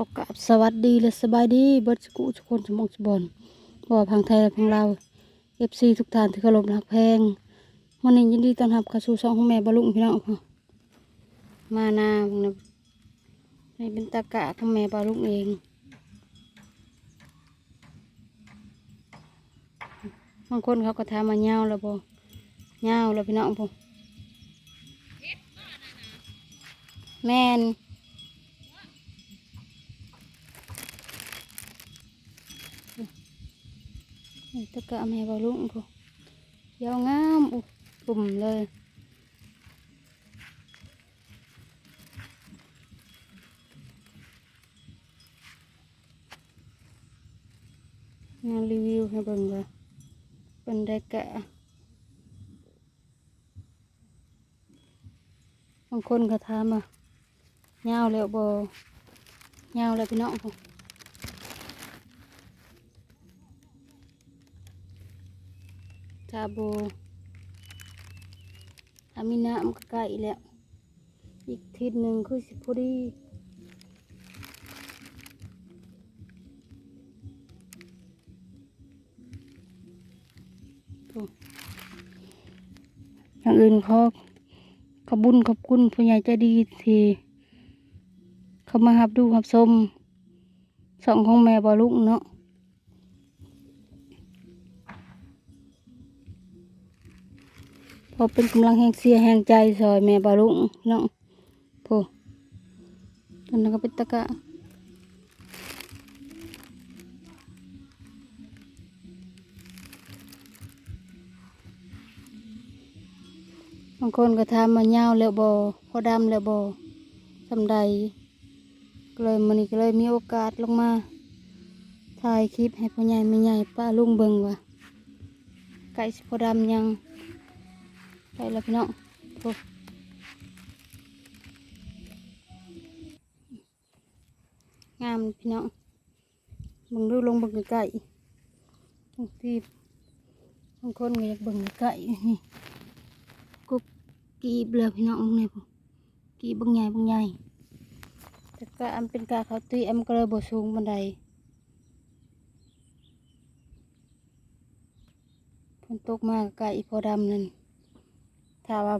อกับสวัสดีและสบายดีเบิดสกุทุกคนสมองสบอนบ่ว่าพังไทยและพังลาเอฟซีทุกท่านที่เคารพรักแพงวันนี้ยินดีต้อนรับเข้าสู่ช่องของแม่บาลุงพี่น้องค่ะมานาพวกนี้นี่เป็นตะกะของแม่บาลุงเองบางคนเขาก็ถามมาเงาแล้วบ่เงาแล้วพี่น้องพวกแม่น นี่ ตะกะแม่บาลุงพอยาวงามอุปุ่มเลยงานรีวิวให้เบิ่งว่าเป็นได้กะบางคนก็ถามว่าเงาวแล้วบ่เงาวแล้วพี่น้องพอ ชาบูอามีน้ำก็ใกล้แล้ว อีกทิศหนึ่งคือสิพอดีอย่างอื่นเขาขอบบุญขอบคุณผู้ใหญ่ใจดีที่เขามาหับดูหับชมสองของแม่บอลุกเนาะ พอเป็นกำลังแห่งเสียแห่งใจซอยแม่บาลุงน้องโพตอนนั้นก็เป็นตะกะบางคนก็ทำมาเงาแล้วบอพอดำแล้วบอสำใดก็เลยมันก็เลยมีโอกาสลงมาถ่ายคลิปให้พ่อใหญ่แม่ใหญ่ป้าลุงเบิงว่าไก่พอดำยัง ไปแล้วพี่น้องงามพี่น้องบังดูลงบังไก่บางทีบางคนก็อยากบังไก่นี่กุบกีบเลยพี่น้องนี่พวกกีบบางใหญ่บางใหญ่แต่ก็อันเป็นกาเขาตีอันก็เลยบ่สูงบันไดฝนตกมากไก่พอดำนั่น ถ้าว่า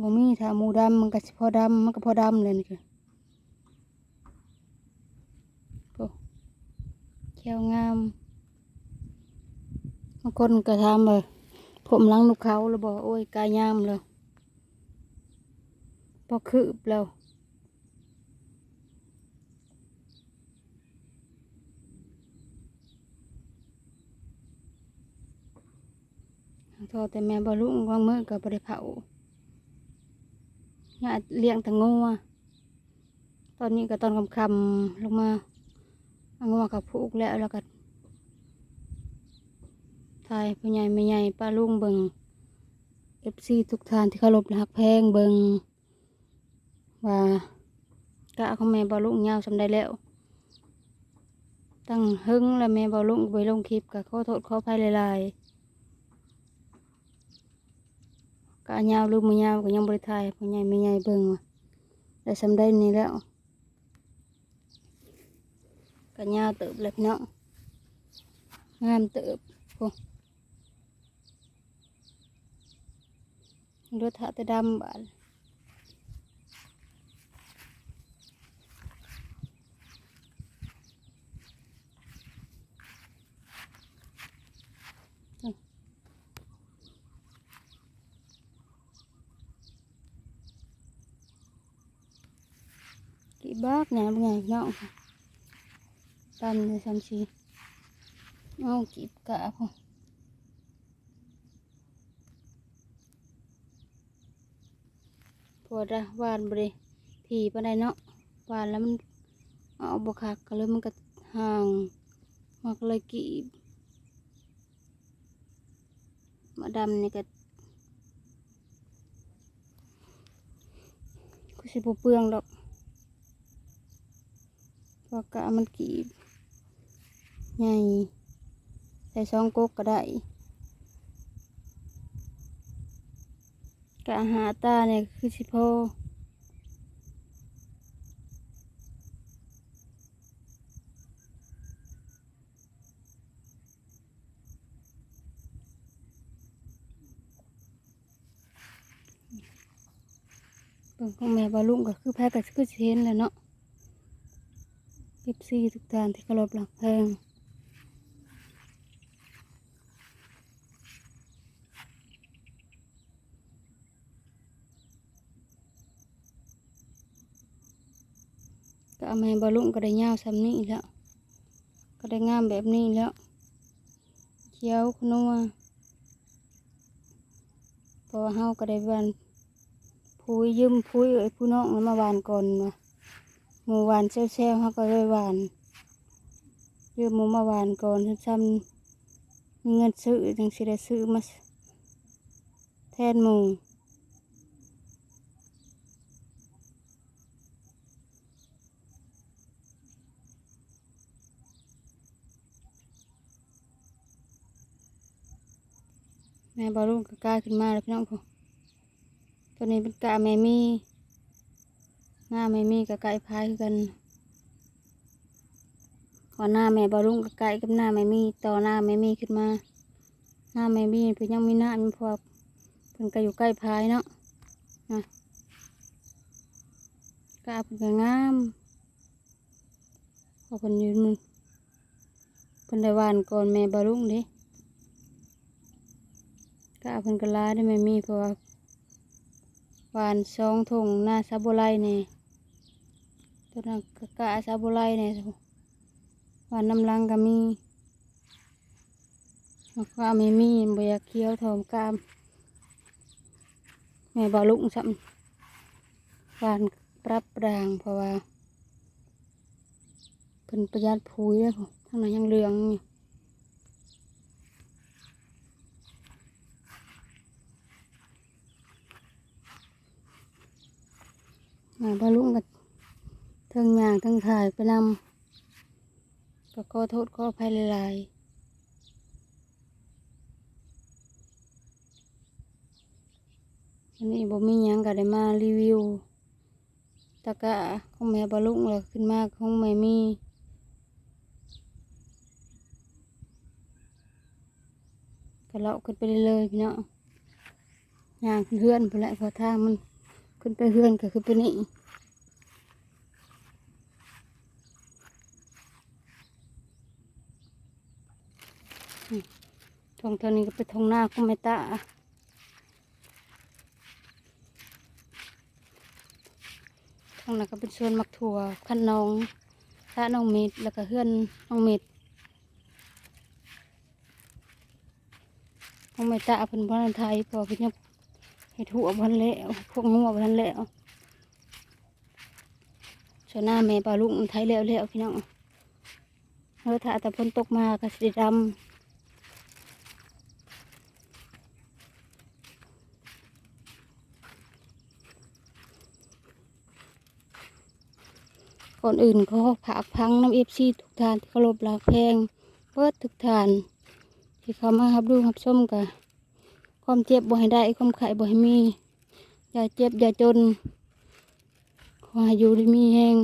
บ่มีถ้าหมูดำมันก็สิพอดำมันก็พอดำเลยนี่คือโอ้เขียวงามบางคนก็ทำเลยผมล้างนกเขาแล้วบอกโอ้ยกายงามแล้วพอคืบแล้ว โทษแต่แม่บรุงวางมือกับบริเผาเนี่ยเลี้ยงแต่งัวตอนนี้ก็ตอนคำๆลงมาเอางัวกับผูกแล้วแล้วก็ทายพ่อใหญ่แม่ใหญ่ป้าลุงเบิงเอฟซีทุกท่านที่เคารพรักแพงเบิงว่ากะของแม่บอลุงยาวสำได้แล้ว ตั้งหึงแล้วแม่บอลุงไปลงคลิปกับขอโทษขออภัยหลายๆ กะยาวหรือไม่ยาวก็ยังบริทายพ่อใหญ่ไม่ใหญ่เบิ่งว่ะได้สำได้นี่แล้วกะยาวเติบเลยพี่น้องงามเติบโอ้รถถาแต่ดำบาดกี่ บากไงบางไงพี่น้องตันเลยสามสี่เอากีบกะพอพอละวานบริทีปานใดเนาะวานแล้วมันเอาบคักก็เลยมันก็ห่างมากเลยกีบมาดำนี่ก็ก็สิบเปลืองดอก วกะมันกีบใหญ่ใส่ซองกุกก็ได้กะหาตาเนี่ยคือสิพ่อเบิ่งของแม่บาลุงก็คือแพ้ก็คือเห็นแหละเนาะ เอฟซีทุกท่านที่เคารพหลักแพงก็เอาม่บาลุงก็ได้ยาวซ้ำนี้แล้ว ก็ได้งามแบบนี้แล้วเขียวขนัวพอเฮาก็ได้หวานพุยยืมพุยเอ้ยผู้น้องมันมาหวานก่อนมา หมูหวานเซลล์ๆเฮาก็เลยหวานยืมหมูมาหวานก่อนซ้ำๆมีเงินซื้อจังสิได้ซื้อมาแทนหมูแม่บอลุงก็กล้าขึ้นมาแล้วพี่น้องพอตัวนี้เป็นกาแม่มี่ หน้าแม่มีกับไก่พายกันก่อนหน้าแม่บอลุงกับไก่กับหน้าแม่มีต่อหน้าแม่มีขึ้นมา หน้าแม่มีเพิ่นยังมีหน้ามีพอเพิ่นก็อยู่ใกล้พายเนาะนะกาเพิ่นก็งามพอเพิ่นยืนมือเพิ่นได้วานก่อนแม่บอลุงด้กาเพิ่นก็ลาได้แม่มีเพราะว่าวานสองถุงหน้าซาโบไลเนี่ ตัวนั้นก็กะซาโบไลเนี่ยหวานน้ำลังก็มีแล้วก็ไม่มีบอยากเคี้ยวทอมกามแม่บอลุงซ้ำหวานปรับด่างเพราะว่าเพิ่นประหยัดปุ๋ยแล้ผมทั้งนั้นยังเหลืองอยู่แม่บอลุงก็เทิงยางเทิงถ่ายไปนำก็ขอโทษขออภัยหลายๆอันนี้บ่มีหยังก็ได้มารีวิวตะกะของแม่บะลุงแล้วขึ้นมาของแม่มีก็เลาะขึ้นไปเรื่อยพี่เนาะย่างขึ้นเฮือนไปแหละเพอทางมันขึ้นไปเฮือนก็คือไปนี่อืมท งเท่านี้ก็ไปทงหน้าของแม่ตาทางนั้นก็เป็นส่วนมักถั่วขั้นน้องท่าน้องเม็ดแล้วก็เฮือนน้องเม็ดน้องเม็ดตาเป็นพันธุ์ไทยพอเป็นยังเห็ดหัวพันแล้วพวกงัวพันแล้วส่วนหน้าแม่ปลาลุงไทยแล้วแล้วพี่น้องเออถ้าแต่ฝนตกมาก็สีดำ ก่อนอื่นขอผากพังน้ำเอฟซีทุกทานที่เคารพรักแพงเปิดทุกทาน ที่เขามารับดูรับชมกันความเจ็บบ่ให้ได้ความไข่บ่ให้มี อย่าเจ็บอย่าจนขอให้อยู่ด้มีแหง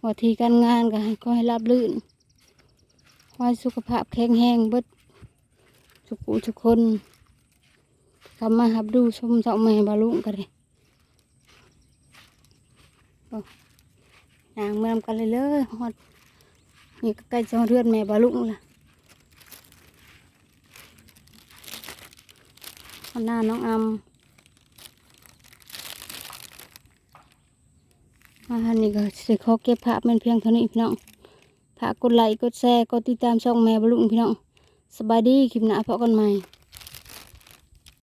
หัวทีการงานก็ให้ขอให้รับลื่นขอให้สุขภาพแข็งแรงเบิดสุขุทุกคนเขามารับดูชมเจ้าแม่บาลุงกันเลย นางเมื่อมกันเลยเลยฮอดนี่ก็ใกล้จะเรือนแม่บาลุงละฮอดหน้าน้องอำมาฮันนี่ก็สิขอเก็บภาพเป็นเพียงเท่านี้พี่น้องฝากกดไลค์กดแชร์กดติดตามช่องแม่บาลุงพี่น้องสบายดีคลิปหน้าพบกันใหม่